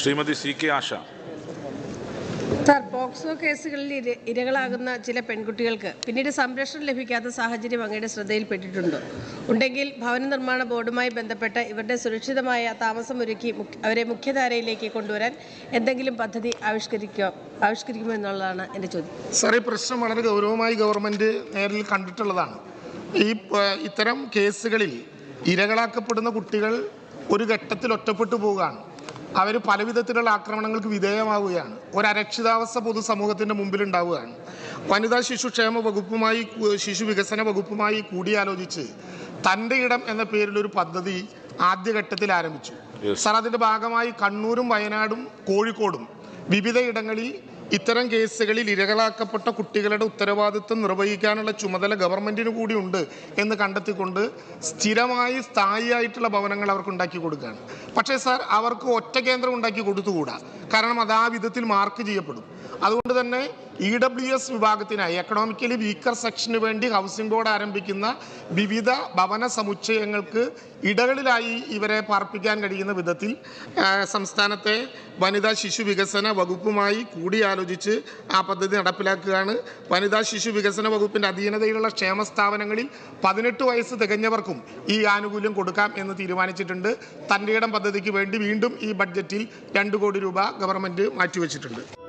Shrimati C K Asha. Sir POCSO കേസുകളിൽ ഇര ഇരകളാകുന്ന ചില പെൺകുട്ടികൾക്ക് പിന്നീട് സംരക്ഷണം ലഭിക്കാത്ത സാഹചര്യം അങ്ങയുടെ ശ്രദ്ധയിൽപ്പെട്ടിട്ടുണ്ടോ. ഉണ്ടെങ്കിൽ ഭവന നിർമ്മാണ ബോർഡുമായി ബന്ധപ്പെട്ട് ഇവരുടെ സുരക്ഷിതമായ താമസമൊരുക്കി ഒരുക്കി അവരെ മുഖ്യധാരയിലേക്ക് കൊണ്ടുവരാൻ എന്തെങ്കിലും പദ്ധതി ആവിഷ്കരിക്കോ ആവിഷ്കരിക്കുമോ എന്നുള്ളതാണ് എന്റെ ചോദ്യം. സാർ ഈ പ്രശ്നം വളരെ ഗൗരവമായി ഗവൺമെന്റ് നേരിൽ കണ്ടിട്ടുള്ളതാണ്. ഈ ഇത്തരം കേസുകളിൽ ഇരകളാക്കപ്പെടുന്ന കുട്ടികൾ ഒരു ഘട്ടത്തിൽ ഒറ്റപ്പെട്ടു പോവുകയാണ്. അവർ പല വിധത്തിലുള്ള ആക്രമണങ്ങൾക്ക് വിധേയമാവുകയാണ്. ഒരു അരക്ഷിതാവസ്ഥ പൊതുസമൂഹത്തിന്റെ മുമ്പിൽ ഉണ്ടാവുകയാണ് വനിതാ ശിശുക്ഷേമ വകുപ്പുമായി ശിശു വികസന വകുപ്പുമായി കൂടിയാലോചിച്ച് തന്റെ ഇടം എന്ന പേരിലൊരു ഒരു പദ്ധതി ആദ്യഘട്ടത്തിൽ ആരംഭിച്ചു. സർ സാർ അതിന്റെ ഭാഗമായി കണ്ണൂരും വയനാടും കോഴിക്കോടും വിവിധ ഇടങ്ങളിൽ ഇത്തരം കേസുകളിൽ ഇരകളാക്കപ്പെട്ട കുട്ടികളുടെ ഉത്തരവാദിത്വം നിർവഹിക്കാനുള്ള ചുമതല ഗവൺമെന്റിന് കൂടിയുണ്ട് എന്ന് കണ്ടെത്തിക്കൊണ്ട് സ്ഥിരമായി സ്ഥായിയായിട്ടുള്ള ഭവനങ്ങൾ അവർക്ക് ഉണ്ടാക്കി കൊടുക്കുകയാണ്. പക്ഷേ സാർ അവർക്ക് ഒറ്റ കേന്ദ്രം ഉണ്ടാക്കി കൊടുത്തുകൂടാ? കാരണം അത് ആ വിധത്തിൽ മാർക്ക് ചെയ്യപ്പെടും. അതുകൊണ്ട് തന്നെ ഇ ഡബ്ല്യു എസ് വിഭാഗത്തിനായി എക്കണോമിക്കലി വീക്കർ സെക്ഷന് വേണ്ടി ഹൗസിംഗ് ബോർഡ് ആരംഭിക്കുന്ന വിവിധ ഭവന സമുച്ചയങ്ങൾക്ക് ഇടകളിലായി ഇവരെ പാർപ്പിക്കാൻ കഴിയുന്ന വിധത്തിൽ സംസ്ഥാനത്തെ വനിതാ ശിശു വികസന വകുപ്പുമായി കൂടിയാലോചിച്ച് ആ പദ്ധതി നടപ്പിലാക്കുകയാണ്. വനിതാ ശിശു വികസന വകുപ്പിന്റെ അധീനതയിലുള്ള ക്ഷേമ സ്ഥാപനങ്ങളിൽ പതിനെട്ട് വയസ്സ് തികഞ്ഞവർക്കും ഈ ആനുകൂല്യം കൊടുക്കാം എന്ന് തീരുമാനിച്ചിട്ടുണ്ട്. തന്റെ ഇടം പദ്ധതിക്ക് വേണ്ടി വീണ്ടും ഈ ബഡ്ജറ്റിൽ രണ്ട് കോടി രൂപ ഗവൺമെന്റ് മാറ്റിവെച്ചിട്ടുണ്ട്.